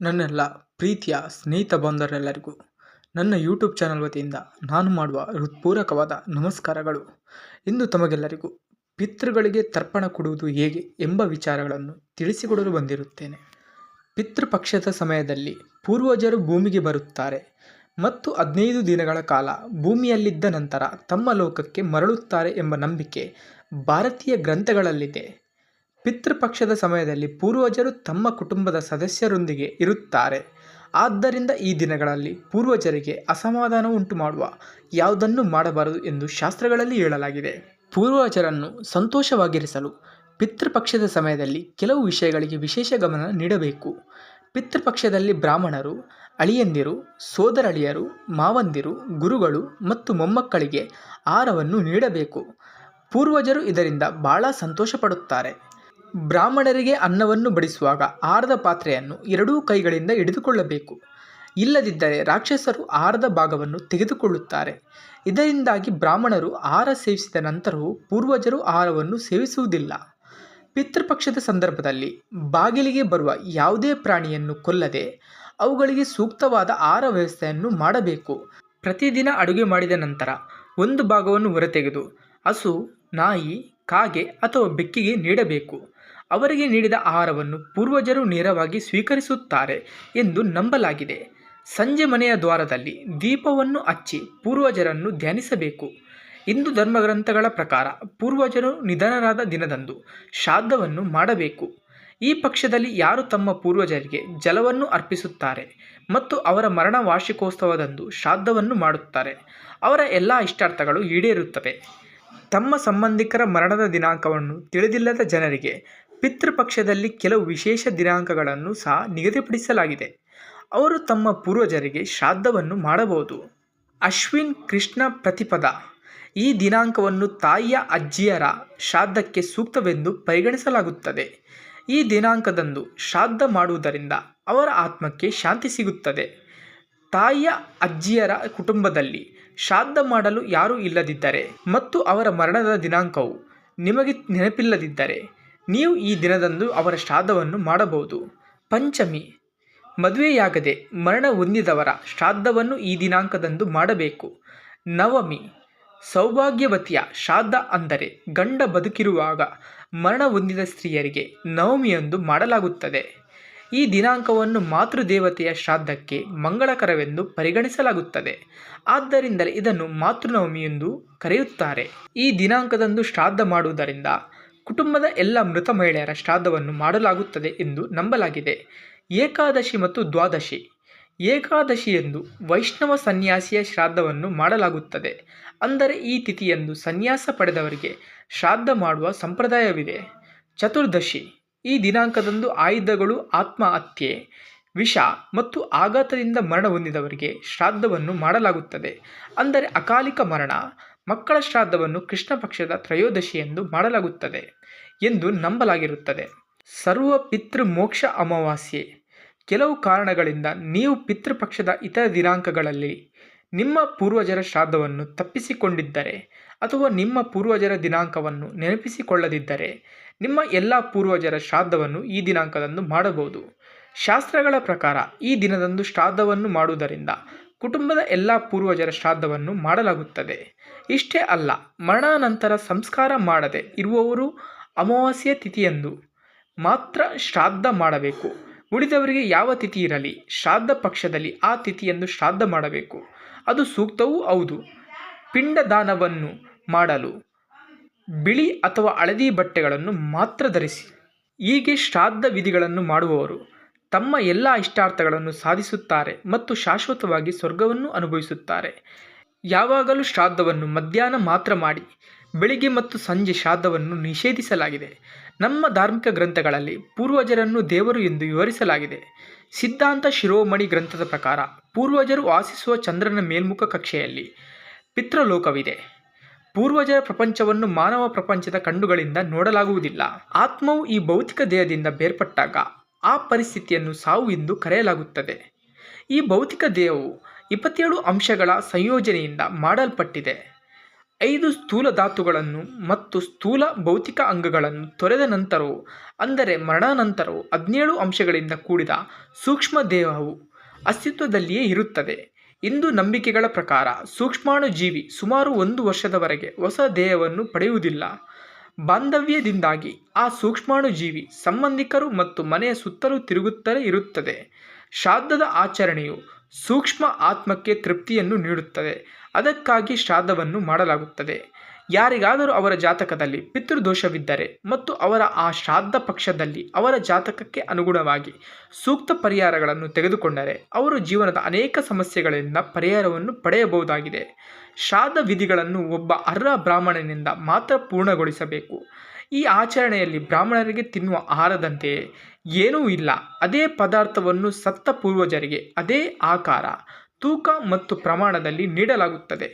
ನನ್ನೆಲ್ಲ ಪ್ರೀತಿಯ ಸ್ನೇಹಿತ ಬಾಂಧವರೆಲ್ಲರಿಗೂ ನನ್ನ ಯೂಟ್ಯೂಬ್ ಚಾನಲ್ ವತಿಯಿಂದ ನಾನು ಮಾಡುವ ಹೃತ್ಪೂರ್ವಕವಾದ ನಮಸ್ಕಾರಗಳು. ಇಂದು ತಮಗೆಲ್ಲರಿಗೂ ಪಿತೃಗಳಿಗೆ ತರ್ಪಣ ಕೊಡುವುದು ಹೇಗೆ ಎಂಬ ವಿಚಾರಗಳನ್ನು ತಿಳಿಸಿಕೊಡಲು ಬಂದಿರುತ್ತೇನೆ. ಪಿತೃಪಕ್ಷದ ಸಮಯದಲ್ಲಿ ಪೂರ್ವಜರು ಭೂಮಿಗೆ ಬರುತ್ತಾರೆ ಮತ್ತು ಹದಿನೈದು ದಿನಗಳ ಕಾಲ ಭೂಮಿಯಲ್ಲಿದ್ದ ನಂತರ ತಮ್ಮ ಲೋಕಕ್ಕೆ ಮರಳುತ್ತಾರೆ ಎಂಬ ನಂಬಿಕೆ ಭಾರತೀಯ ಗ್ರಂಥಗಳಲ್ಲಿದೆ. ಪಿತೃಪಕ್ಷದ ಸಮಯದಲ್ಲಿ ಪೂರ್ವಜರು ತಮ್ಮ ಕುಟುಂಬದ ಸದಸ್ಯರೊಂದಿಗೆ ಇರುತ್ತಾರೆ. ಆದ್ದರಿಂದ ಈ ದಿನಗಳಲ್ಲಿ ಪೂರ್ವಜರಿಗೆ ಅಸಮಾಧಾನ ಉಂಟು ಮಾಡುವ ಯಾವುದನ್ನು ಮಾಡಬಾರದು ಎಂದು ಶಾಸ್ತ್ರಗಳಲ್ಲಿ ಹೇಳಲಾಗಿದೆ. ಪೂರ್ವಜರನ್ನು ಸಂತೋಷವಾಗಿರಿಸಲು ಪಿತೃಪಕ್ಷದ ಸಮಯದಲ್ಲಿ ಕೆಲವು ವಿಷಯಗಳಿಗೆ ವಿಶೇಷ ಗಮನ ನೀಡಬೇಕು. ಪಿತೃಪಕ್ಷದಲ್ಲಿ ಬ್ರಾಹ್ಮಣರು, ಅಳಿಯಂದಿರು, ಸೋದರಳಿಯರು, ಮಾವಂದಿರು, ಗುರುಗಳು ಮತ್ತು ಮೊಮ್ಮಕ್ಕಳಿಗೆ ಆಹಾರವನ್ನು ನೀಡಬೇಕು. ಪೂರ್ವಜರು ಇದರಿಂದ ಬಹಳ ಸಂತೋಷಪಡುತ್ತಾರೆ. ಬ್ರಾಹ್ಮಣರಿಗೆ ಅನ್ನವನ್ನು ಬಡಿಸುವಾಗ ಆರದ ಪಾತ್ರೆಯನ್ನು ಎರಡೂ ಕೈಗಳಿಂದ ಹಿಡಿದುಕೊಳ್ಳಬೇಕು. ಇಲ್ಲದಿದ್ದರೆ ರಾಕ್ಷಸರು ಆರದ ಭಾಗವನ್ನು ತೆಗೆದುಕೊಳ್ಳುತ್ತಾರೆ. ಇದರಿಂದಾಗಿ ಬ್ರಾಹ್ಮಣರು ಆಹಾರ ಸೇವಿಸಿದ ನಂತರವೂ ಪೂರ್ವಜರು ಆಹಾರವನ್ನು ಸೇವಿಸುವುದಿಲ್ಲ. ಪಿತೃಪಕ್ಷದ ಸಂದರ್ಭದಲ್ಲಿ ಬಾಗಿಲಿಗೆ ಬರುವ ಯಾವುದೇ ಪ್ರಾಣಿಯನ್ನು ಕೊಲ್ಲದೆ ಅವುಗಳಿಗೆ ಸೂಕ್ತವಾದ ಆಹಾರ ವ್ಯವಸ್ಥೆಯನ್ನು ಮಾಡಬೇಕು. ಪ್ರತಿದಿನ ಅಡುಗೆ ಮಾಡಿದ ನಂತರ ಒಂದು ಭಾಗವನ್ನು ಹೊರತೆಗೆದು ಹಸು, ನಾಯಿ, ಕಾಗೆ ಅಥವಾ ಬೆಕ್ಕಿಗೆ ನೀಡಬೇಕು. ಅವರಿಗೆ ನೀಡಿದ ಆಹಾರವನ್ನು ಪೂರ್ವಜರು ನೇರವಾಗಿ ಸ್ವೀಕರಿಸುತ್ತಾರೆ ಎಂದು ನಂಬಲಾಗಿದೆ. ಸಂಜೆ ಮನೆಯ ದ್ವಾರದಲ್ಲಿ ದೀಪವನ್ನು ಹಚ್ಚಿ ಪೂರ್ವಜರನ್ನು ಧ್ಯಾನಿಸಬೇಕು. ಹಿಂದೂ ಧರ್ಮಗ್ರಂಥಗಳ ಪ್ರಕಾರ ಪೂರ್ವಜರು ನಿಧನರಾದ ದಿನದಂದು ಶ್ರಾದ್ದವನ್ನು ಮಾಡಬೇಕು. ಈ ಪಕ್ಷದಲ್ಲಿ ಯಾರು ತಮ್ಮ ಪೂರ್ವಜರಿಗೆ ಜಲವನ್ನು ಅರ್ಪಿಸುತ್ತಾರೆ ಮತ್ತು ಅವರ ಮರಣ ವಾರ್ಷಿಕೋತ್ಸವದಂದು ಶ್ರಾದ್ದವನ್ನು ಮಾಡುತ್ತಾರೆ, ಅವರ ಎಲ್ಲ ಇಷ್ಟಾರ್ಥಗಳು ಈಡೇರುತ್ತವೆ. ತಮ್ಮ ಸಂಬಂಧಿಕರ ಮರಣದ ದಿನಾಂಕವನ್ನು ತಿಳಿದಿಲ್ಲದ ಜನರಿಗೆ ಪಿತೃಪಕ್ಷದಲ್ಲಿ ಕೆಲವು ವಿಶೇಷ ದಿನಾಂಕಗಳನ್ನು ಸಹ ನಿಗದಿಪಡಿಸಲಾಗಿದೆ. ಅವರು ತಮ್ಮ ಪೂರ್ವಜರಿಗೆ ಶ್ರಾದ್ದವನ್ನು ಮಾಡಬಹುದು. ಅಶ್ವಿನ್ ಕೃಷ್ಣ ಪ್ರತಿಪದ. ಈ ದಿನಾಂಕವನ್ನು ತಾಯಿಯ ಅಜ್ಜಿಯರ ಶ್ರಾದ್ದಕ್ಕೆ ಸೂಕ್ತವೆಂದು ಪರಿಗಣಿಸಲಾಗುತ್ತದೆ. ಈ ದಿನಾಂಕದಂದು ಶ್ರಾದ್ದ ಮಾಡುವುದರಿಂದ ಅವರ ಆತ್ಮಕ್ಕೆ ಶಾಂತಿ ಸಿಗುತ್ತದೆ. ತಾಯಿಯ ಅಜ್ಜಿಯರ ಕುಟುಂಬದಲ್ಲಿ ಶ್ರಾದ್ದ ಮಾಡಲು ಯಾರೂ ಇಲ್ಲದಿದ್ದರೆ ಮತ್ತು ಅವರ ಮರಣದ ದಿನಾಂಕವು ನಿಮಗೆ ನೆನಪಿಲ್ಲದಿದ್ದರೆ ನೀವು ಈ ದಿನದಂದು ಅವರ ಶ್ರಾದ್ದವನ್ನು ಮಾಡಬಹುದು. ಪಂಚಮಿ. ಮದುವೆಯಾಗದೆ ಮರಣ ಹೊಂದಿದವರ ಶ್ರಾದ್ದವನ್ನು ಈ ದಿನಾಂಕದಂದು ಮಾಡಬೇಕು. ನವಮಿ. ಸೌಭಾಗ್ಯವತಿಯ ಶ್ರಾದ್ದ ಅಂದರೆ ಗಂಡ ಬದುಕಿರುವಾಗ ಮರಣ ಹೊಂದಿದ ಸ್ತ್ರೀಯರಿಗೆ ನವಮಿಯೊಂದು ಮಾಡಲಾಗುತ್ತದೆ. ಈ ದಿನಾಂಕವನ್ನು ಮಾತೃದೇವತೆಯ ಶ್ರಾದ್ದಕ್ಕೆ ಮಂಗಳಕರವೆಂದು ಪರಿಗಣಿಸಲಾಗುತ್ತದೆ. ಆದ್ದರಿಂದಲೇ ಇದನ್ನು ಮಾತೃನವಮಿ ಎಂದು ಕರೆಯುತ್ತಾರೆ. ಈ ದಿನಾಂಕದಂದು ಶ್ರಾದ್ದ ಮಾಡುವುದರಿಂದ ಕುಟುಂಬದ ಎಲ್ಲ ಮೃತ ಮಹಿಳೆಯರ ಶ್ರಾದ್ದವನ್ನು ಮಾಡಲಾಗುತ್ತದೆ ಎಂದು ನಂಬಲಾಗಿದೆ. ಏಕಾದಶಿ ಮತ್ತು ದ್ವಾದಶಿ. ಏಕಾದಶಿಯಂದು ವೈಷ್ಣವ ಸನ್ಯಾಸಿಯ ಶ್ರಾದ್ದವನ್ನು ಮಾಡಲಾಗುತ್ತದೆ. ಅಂದರೆ ಈ ತಿಥಿಯಂದು ಸನ್ಯಾಸ ಪಡೆದವರಿಗೆ ಶ್ರಾದ್ದ ಮಾಡುವ ಸಂಪ್ರದಾಯವಿದೆ. ಚತುರ್ದಶಿ. ಈ ದಿನಾಂಕದಂದು ಆಯುಧಗಳು ಆತ್ಮಹತ್ಯೆ, ವಿಷ ಮತ್ತು ಆಘಾತದಿಂದ ಮರಣ ಹೊಂದಿದವರಿಗೆ ಶ್ರಾದ್ದವನ್ನು ಮಾಡಲಾಗುತ್ತದೆ. ಅಂದರೆ ಅಕಾಲಿಕ ಮರಣ. ಮಕ್ಕಳ ಶ್ರಾದ್ದವನ್ನು ಕೃಷ್ಣ ಪಕ್ಷದ ತ್ರಯೋದಶಿಯೆಂದು ಮಾಡಲಾಗುತ್ತದೆ ಎಂದು ನಂಬಲಾಗಿರುತ್ತದೆ. ಸರ್ವ ಪಿತೃ ಮೋಕ್ಷ ಅಮಾವಾಸ್ಯೆ. ಕೆಲವು ಕಾರಣಗಳಿಂದ ನೀವು ಪಿತೃಪಕ್ಷದ ಇತರ ದಿನಾಂಕಗಳಲ್ಲಿ ನಿಮ್ಮ ಪೂರ್ವಜರ ಶ್ರಾದ್ದವನ್ನು ತಪ್ಪಿಸಿಕೊಂಡಿದ್ದರೆ ಅಥವಾ ನಿಮ್ಮ ಪೂರ್ವಜರ ದಿನಾಂಕವನ್ನು ನೆನಪಿಸಿಕೊಳ್ಳದಿದ್ದರೆ ನಿಮ್ಮ ಎಲ್ಲ ಪೂರ್ವಜರ ಶ್ರಾದ್ದವನ್ನು ಈ ದಿನಾಂಕದಂದು ಮಾಡಬಹುದು. ಶಾಸ್ತ್ರಗಳ ಪ್ರಕಾರ ಈ ದಿನದಂದು ಶ್ರಾದ್ದವನ್ನು ಮಾಡುವುದರಿಂದ ಕುಟುಂಬದ ಎಲ್ಲ ಪೂರ್ವಜರ ಶ್ರಾದ್ದವನ್ನು ಮಾಡಲಾಗುತ್ತದೆ. ಇಷ್ಟೇ ಅಲ್ಲ, ಮರಣಾನಂತರ ಸಂಸ್ಕಾರ ಮಾಡದೆ ಇರುವವರು ಅಮಾವಾಸ್ಯ ತಿಥಿಯಂದು ಮಾತ್ರ ಶ್ರಾದ್ದ ಮಾಡಬೇಕು. ಉಳಿದವರಿಗೆ ಯಾವ ತಿಥಿ ಇರಲಿ, ಶ್ರಾದ್ದ ಪಕ್ಷದಲ್ಲಿ ಆ ತಿಥಿಯಂದು ಶ್ರಾದ್ದ ಮಾಡಬೇಕು. ಅದು ಸೂಕ್ತವೂ ಹೌದು. ಪಿಂಡದಾನವನ್ನು ಮಾಡಲು ಬಿಳಿ ಅಥವಾ ಹಳದಿ ಬಟ್ಟೆಗಳನ್ನು ಮಾತ್ರ ಧರಿಸಿ. ಹೀಗೆ ಶ್ರಾದ್ದ ವಿಧಿಗಳನ್ನು ಮಾಡುವವರು ತಮ್ಮ ಎಲ್ಲ ಇಷ್ಟಾರ್ಥಗಳನ್ನು ಸಾಧಿಸುತ್ತಾರೆ ಮತ್ತು ಶಾಶ್ವತವಾಗಿ ಸ್ವರ್ಗವನ್ನು ಅನುಭವಿಸುತ್ತಾರೆ. ಯಾವಾಗಲೂ ಶ್ರಾದ್ದವನ್ನು ಮಧ್ಯಾಹ್ನ ಮಾತ್ರ ಮಾಡಿ, ಬೆಳಿಗ್ಗೆ ಮತ್ತು ಸಂಜೆ ಶ್ರಾದ್ದವನ್ನು ನಿಷೇಧಿಸಲಾಗಿದೆ. ನಮ್ಮ ಧಾರ್ಮಿಕ ಗ್ರಂಥಗಳಲ್ಲಿ ಪೂರ್ವಜರನ್ನು ದೇವರು ಎಂದು ವಿವರಿಸಲಾಗಿದೆ. ಸಿದ್ಧಾಂತ ಶಿರೋಮಣಿ ಗ್ರಂಥದ ಪ್ರಕಾರ, ಪೂರ್ವಜರು ವಾಸಿಸುವ ಚಂದ್ರನ ಮೇಲ್ಮುಖ ಕಕ್ಷೆಯಲ್ಲಿ ಪಿತೃಲೋಕವಿದೆ. ಪೂರ್ವಜರ ಪ್ರಪಂಚವನ್ನು ಮಾನವ ಪ್ರಪಂಚದ ಕಣ್ಣುಗಳಿಂದ ನೋಡಲಾಗುವುದಿಲ್ಲ. ಆತ್ಮವು ಈ ಭೌತಿಕ ದೇಹದಿಂದ ಬೇರ್ಪಟ್ಟಾಗ ಆ ಪರಿಸ್ಥಿತಿಯನ್ನು ಸಾವು ಎಂದು ಕರೆಯಲಾಗುತ್ತದೆ. ಈ ಭೌತಿಕ ದೇಹವು ಇಪ್ಪತ್ತೇಳು ಅಂಶಗಳ ಸಂಯೋಜನೆಯಿಂದ ಮಾಡಲ್ಪಟ್ಟಿದೆ. ಐದು ಸ್ಥೂಲ ಧಾತುಗಳನ್ನು ಮತ್ತು ಸ್ಥೂಲ ಭೌತಿಕ ಅಂಗಗಳನ್ನು ತೊರೆದ ನಂತರವೂ, ಅಂದರೆ ಮರಣಾನಂತರವೂ ಹದಿನೇಳು ಅಂಶಗಳಿಂದ ಕೂಡಿದ ಸೂಕ್ಷ್ಮ ದೇಹವು ಅಸ್ತಿತ್ವದಲ್ಲಿಯೇ ಇರುತ್ತದೆ. ಇಂದು ನಂಬಿಕೆಗಳ ಪ್ರಕಾರ ಸೂಕ್ಷ್ಮಾಣು ಜೀವಿ ಸುಮಾರು ಒಂದು ವರ್ಷದವರೆಗೆ ಹೊಸ ದೇಹವನ್ನು ಪಡೆಯುವುದಿಲ್ಲ. ಬಾಂಧವ್ಯದಿಂದಾಗಿ ಆ ಸೂಕ್ಷ್ಮಾಣುಜೀವಿ ಸಂಬಂಧಿಕರು ಮತ್ತು ಮನೆಯ ಸುತ್ತಲೂ ತಿರುಗುತ್ತಲೇ ಇರುತ್ತದೆ. ಶ್ರಾದ್ದದ ಆಚರಣೆಯು ಸೂಕ್ಷ್ಮ ಆತ್ಮಕ್ಕೆ ತೃಪ್ತಿಯನ್ನು ನೀಡುತ್ತದೆ. ಅದಕ್ಕಾಗಿ ಶ್ರಾದ್ದವನ್ನು ಮಾಡಲಾಗುತ್ತದೆ. ಯಾರಿಗಾದರೂ ಅವರ ಜಾತಕದಲ್ಲಿ ಪಿತೃದೋಷವಿದ್ದರೆ ಮತ್ತು ಅವರ ಆ ಶ್ರಾದ್ದ ಪಕ್ಷದಲ್ಲಿ ಅವರ ಜಾತಕಕ್ಕೆ ಅನುಗುಣವಾಗಿ ಸೂಕ್ತ ಪರಿಹಾರಗಳನ್ನು ತೆಗೆದುಕೊಂಡರೆ ಅವರು ಜೀವನದ ಅನೇಕ ಸಮಸ್ಯೆಗಳಿಂದ ಪರಿಹಾರವನ್ನು ಪಡೆಯಬಹುದಾಗಿದೆ. ಶ್ರಾದ್ದ ವಿಧಿಗಳನ್ನು ಒಬ್ಬ ಅರ್ಹ ಬ್ರಾಹ್ಮಣನಿಂದ ಮಾತ್ರ ಪೂರ್ಣಗೊಳಿಸಬೇಕು. ಈ ಆಚರಣೆಯಲ್ಲಿ ಬ್ರಾಹ್ಮಣರಿಗೆ ತಿನ್ನುವ ಆಹಾರದಂತೆಯೇ ಏನೂ ಇಲ್ಲ. ಅದೇ ಪದಾರ್ಥವನ್ನು ಸತ್ತ ಪೂರ್ವಜರಿಗೆ ಅದೇ ಆಕಾರ, ತೂಕ ಮತ್ತು ಪ್ರಮಾಣದಲ್ಲಿ ನೀಡಲಾಗುತ್ತದೆ.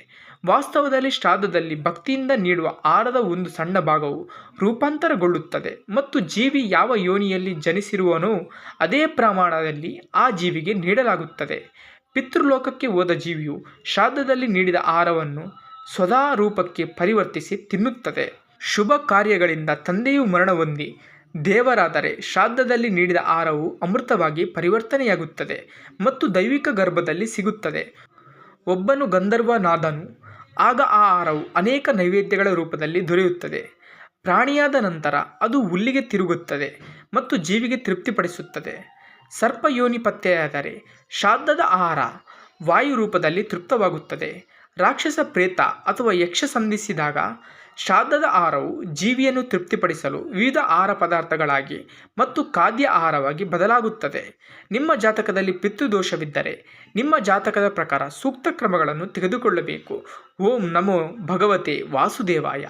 ವಾಸ್ತವದಲ್ಲಿ ಶ್ರಾದ್ದದಲ್ಲಿ ಭಕ್ತಿಯಿಂದ ನೀಡುವ ಆಹಾರದ ಒಂದು ಸಣ್ಣ ಭಾಗವು ರೂಪಾಂತರಗೊಳ್ಳುತ್ತದೆ ಮತ್ತು ಜೀವಿ ಯಾವ ಯೋನಿಯಲ್ಲಿ ಜನಿಸಿರುವನೋ ಅದೇ ಪ್ರಮಾಣದಲ್ಲಿ ಆ ಜೀವಿಗೆ ನೀಡಲಾಗುತ್ತದೆ. ಪಿತೃಲೋಕಕ್ಕೆ ಹೋದ ಜೀವಿಯು ಶ್ರಾದ್ದದಲ್ಲಿ ನೀಡಿದ ಆಹಾರವನ್ನು ಸ್ವದಾ ರೂಪಕ್ಕೆ ಪರಿವರ್ತಿಸಿ ತಿನ್ನುತ್ತದೆ. ಶುಭ ಕಾರ್ಯಗಳಿಂದ ತಂದೆಯು ಮರಣ ಹೊಂದಿ ದೇವರಾದರೆ ಶ್ರಾದ್ದದಲ್ಲಿ ನೀಡಿದ ಆಹಾರವು ಅಮೃತವಾಗಿ ಪರಿವರ್ತನೆಯಾಗುತ್ತದೆ ಮತ್ತು ದೈವಿಕ ಗರ್ಭದಲ್ಲಿ ಸಿಗುತ್ತದೆ. ಒಬ್ಬನು ಗಂಧರ್ವನಾದನು ಆಗ ಆ ಆಹಾರವು ಅನೇಕ ನೈವೇದ್ಯಗಳ ರೂಪದಲ್ಲಿ ದೊರೆಯುತ್ತದೆ. ಪ್ರಾಣಿಯಾದ ನಂತರ ಅದು ಹುಲ್ಲಿಗೆ ತಿರುಗುತ್ತದೆ ಮತ್ತು ಜೀವಿಗೆ ತೃಪ್ತಿಪಡಿಸುತ್ತದೆ. ಸರ್ಪ ಯೋನಿ ಪತ್ತೆಯಾದರೆ ಶ್ರಾದ್ದದ ಆಹಾರ ವಾಯು ರೂಪದಲ್ಲಿ ತೃಪ್ತವಾಗುತ್ತದೆ. ರಾಕ್ಷಸ ಪ್ರೇತ ಅಥವಾ ಯಕ್ಷ ಸಂಧಿಸಿದಾಗ ಶ್ರಾದ್ದದ ಆಹಾರವು ಜೀವಿಯನ್ನು ತೃಪ್ತಿಪಡಿಸಲು ವಿವಿಧ ಆಹಾರ ಪದಾರ್ಥಗಳಾಗಿ ಮತ್ತು ಖಾದ್ಯ ಆಹಾರವಾಗಿ ಬದಲಾಗುತ್ತದೆ. ನಿಮ್ಮ ಜಾತಕದಲ್ಲಿ ಪಿತೃದೋಷವಿದ್ದರೆ ನಿಮ್ಮ ಜಾತಕದ ಪ್ರಕಾರ ಸೂಕ್ತ ಕ್ರಮಗಳನ್ನು ತೆಗೆದುಕೊಳ್ಳಬೇಕು. ಓಂ ನಮೋ ಭಗವತೆ ವಾಸುದೇವಾಯ.